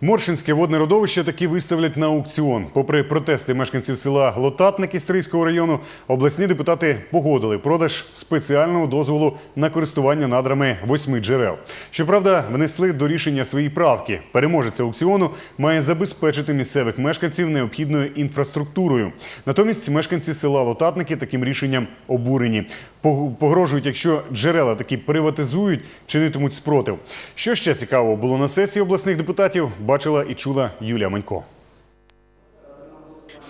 Моршинське водне родовище таки виставлять на аукціон. Попри протести мешканців села Лотатники Стрийського району, обласні депутати погодили продаж спеціального дозволу на користування надрами восьми джерел. Щоправда, внесли до рішення свої правки. Переможець аукціону має забезпечити місцевих мешканців необхідною інфраструктурою. Натомість мешканці села Лотатники таким рішенням обурені. Пог- Погрожують, якщо джерела таки приватизують, чинитимуть спротив. Що ще цікавого було на сесії обласних депутатів, бачила і чула Юлія Манько.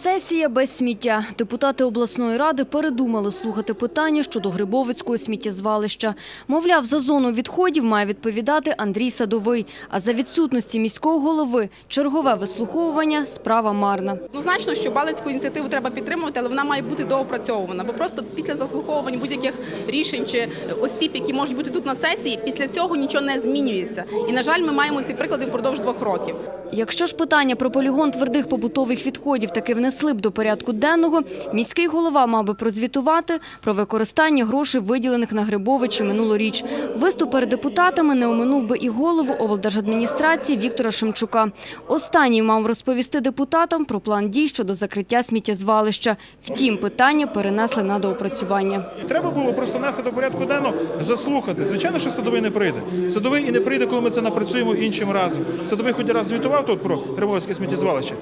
Сесія без сміття. Депутати обласної ради передумали слухати питання щодо Грибовицького сміттєзвалища. Мовляв, за зону відходів має відповідати Андрій Садовий. А за відсутності міського голови чергове вислуховування – справа марна. Однозначно, що Балицьку ініціативу треба підтримувати, але вона має бути доопрацьована. Бо просто після заслуховувань будь-яких рішень чи осіб, які можуть бути тут на сесії, після цього нічого не змінюється. І на жаль, ми маємо ці приклади впродовж двох років. Якщо ж питання про полігон твердих побутових відходів таки внесли б до порядку денного, міський голова мав би прозвітувати про використання грошей, виділених на Грибовичі минулоріч. Виступ перед депутатами не оминув би і голову облдержадміністрації Віктора Шемчука. Останній мав розповісти депутатам про план дій щодо закриття сміттєзвалища. Втім, питання перенесли на доопрацювання. Треба було просто внести до порядку денного, заслухати. Звичайно, що садовий не прийде. Садовий і не прийде, коли ми це напрацюємо іншим разом. Садовий хоч раз звітував тут про Грибовське сміттєзвалище.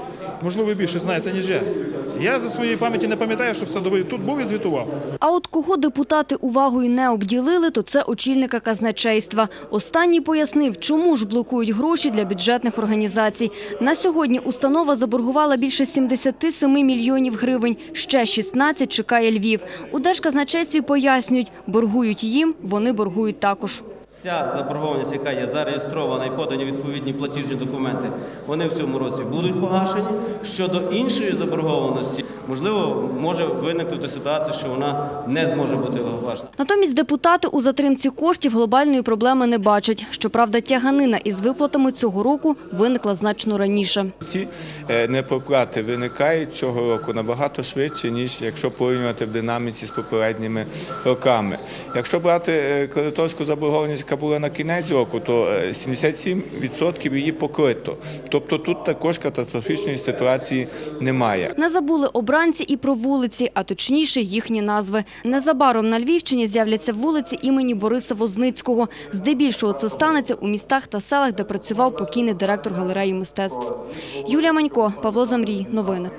Можливо, ви більше знаєте, ніж я. Я за своєї пам'яті не пам'ятаю, щоб садовий тут був і звітував. А от кого депутати увагою не обділили, то це очільника казначейства. Останній пояснив, чому ж блокують гроші для бюджетних організацій. На сьогодні установа заборгувала більше 77 мільйонів гривень. Ще 16 чекає Львів. У Держказначействі пояснюють, боргують їм, вони боргують також. Вся заборгованість, яка є зареєстрована і подані відповідні платіжні документи, вони в цьому році будуть погашені. Щодо іншої заборгованості, можливо, може виникнути ситуація, що вона не зможе бути погашена. Натомість депутати у затримці коштів глобальної проблеми не бачать. Щоправда, тяганина із виплатами цього року виникла значно раніше. Ці е, непроплати виникають цього року набагато швидше, ніж якщо порівнювати в динаміці з попередніми роками. Якщо брати е, кредиторську заборгованість, яка була на кінець року, то е, 77% її покрито. Тобто тут також катастрофічної ситуації немає. Не забули обранці і про вулиці, а точніше їхні назви. Незабаром на Львівщині з'являться вулиці імені Бориса Возницького. Здебільшого це станеться у містах та селах, де працював покійний директор галереї мистецтв. Юлія Манько, Павло Замрій. Новини.